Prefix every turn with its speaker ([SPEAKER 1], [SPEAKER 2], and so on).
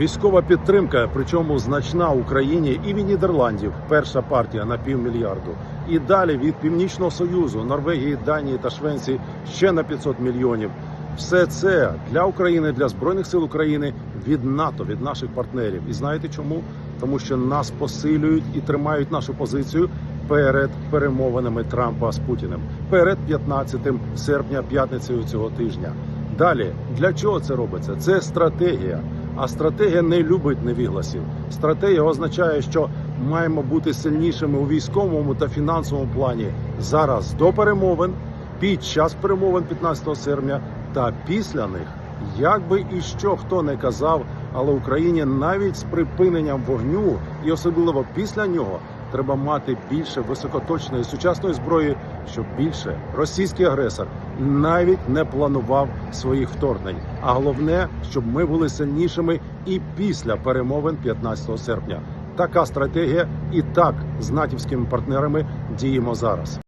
[SPEAKER 1] Військова підтримка, причому значна Україні і від Нідерландів. Перша партія на півмільярду. І далі від Північного Союзу, Норвегії, Данії та Швеції ще на 500 мільйонів. Все це для України, для збройних сил України від НАТО, від наших партнерів. І знаєте чому? Тому що нас посилюють і тримають нашу позицію перед перемовинами Трампа з Путіним, перед 15 серпня, п'ятницею цього тижня. Далі для чого це робиться? Це стратегія. А стратегія не любить невігласів. Стратегія означає, що маємо бути сильнішими у військовому та фінансовому плані зараз до перемовин, під час перемовин 15 серпня та після них. Як би і що хто не казав, але Україні навіть з припиненням вогню і особливо після нього треба мати більше високоточної сучасної зброї, щоб більше російський агресор навіть не планував своїх вторгнень. А головне, щоб ми були сильнішими і після перемовин 15 серпня. Така стратегія і так з натівськими партнерами діємо зараз.